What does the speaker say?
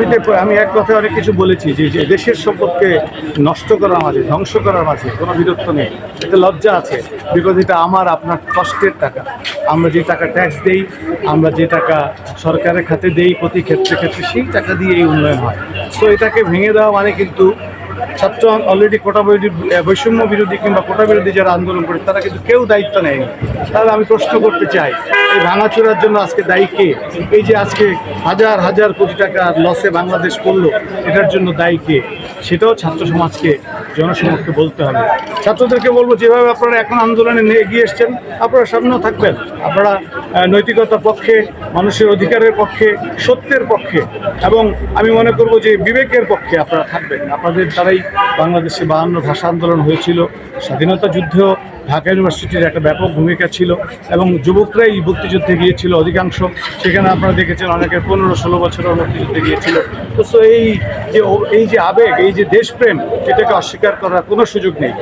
আমি আমি এক কথা অনেক কিছু বলেছি যে যে দেশের সম্পদকে নষ্ট করার মাঝে, ধ্বংস করার মাঝে কোনো বিরক্ত নেই। এটা লজ্জা আছে বিকজ এটা আমার, আপনার কষ্টের টাকা। আমরা যে টাকা ট্যাক্স দেই, আমরা যে টাকা সরকারের খাতে দেই, প্রতি ক্ষেত্রে ক্ষেত্রে সেই টাকা দিয়ে এই উন্নয়ন হয়। তো এটাকে ভেঙে দেওয়া মানে কিন্তু ছাত্র অলরেডি কোটা বিরোধী, বৈষম্য বিরোধী কিংবা কোটা বিরোধী যারা আন্দোলন করে, তারা কিন্তু কেউ দায়িত্ব নেয়নি। তাহলে আমি প্রশ্ন করতে চাই এই ভাঙাচোরার জন্য আজকে দায়ী কে? এই যে আজকে হাজার হাজার কোটি টাকা লসে বাংলাদেশ করল, এটার জন্য দায়ী কে? সেটাও ছাত্র সমাজকে, জনসমক্ষে বলতে হবে। ছাত্রদেরকে বলব, যেভাবে আপনারা এখন আন্দোলনে নিয়ে এগিয়ে এসছেন, আপনারা সামনেও থাকবেন। আপনারা নৈতিকতার পক্ষে, মানুষের অধিকারের পক্ষে, সত্যের পক্ষে। এবং আমি মনে করব যে বিবেকের পক্ষে আপনারা থাকবেন। আপনাদের দ্বারাই বাংলাদেশে বাহান্ন ভাষা আন্দোলন হয়েছিল, স্বাধীনতা যুদ্ধেও ঢাকা ইউনিভার্সিটির একটা ব্যাপক ভূমিকা ছিল, এবং যুবকরাই মুক্তিযুদ্ধে গিয়েছিল অধিকাংশ। সেখানে আপনারা দেখেছেন অনেকের পনেরো, ষোলো বছরের মুক্তিযুদ্ধে গিয়েছিল। তো এই যে এই যে আবেগ, এই যে দেশপ্রেম, এটাকে অস্বীকার করার কোনো সুযোগ নেই।